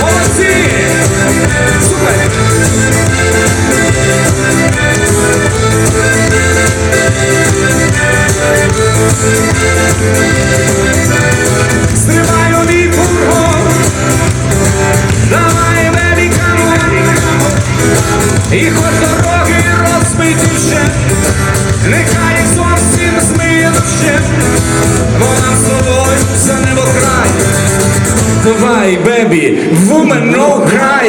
Молодці! Супер! Бебі, woman no cry.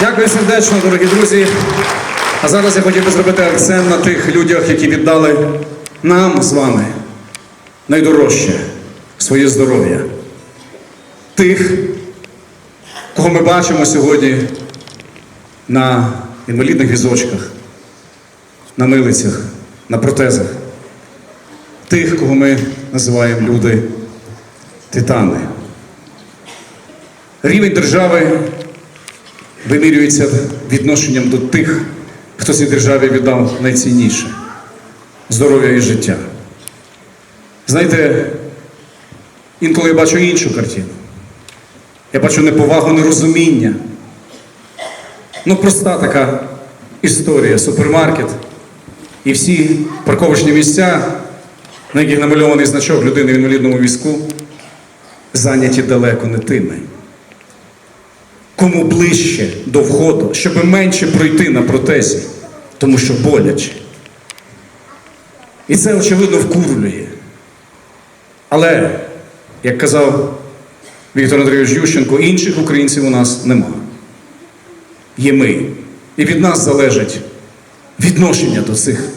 Дякую сердечно, дорогі друзі. А зараз я хотів би зробити акцент на тих людях, які віддали нам з вами найдорожче своє здоров'я. Тих, кого ми бачимо сьогодні на інвалідних візочках, на милицях, на протезах. Тих, кого ми називаємо люди титани. Рівень держави вимірюється відношенням до тих, хто цій державі віддав найцінніше здоров'я і життя. Знаєте, інколи я бачу іншу картину. Я бачу неповагу, нерозуміння. Ну, проста така історія, супермаркет і всі парковочні місця, на яких намальований значок людини в інвалідному візку, зайняті далеко не тими кому ближче до входу, щоб менше пройти на протезі, тому що боляче. І це, очевидно, вкурлює. Але, як казав Віктор Андрійович Ющенко, інших українців у нас нема. Є ми. І від нас залежить відношення до цих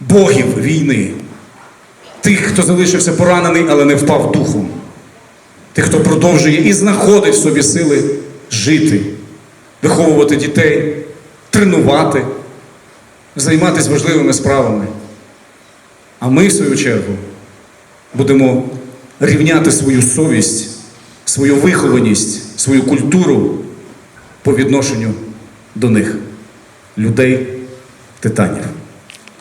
богів війни, тих, хто залишився поранений, але не впав духом тих, хто продовжує і знаходить в собі сили жити, виховувати дітей, тренувати, займатися важливими справами. А ми, в свою чергу, будемо рівняти свою совість, свою вихованість, свою культуру по відношенню до них, людей, титанів.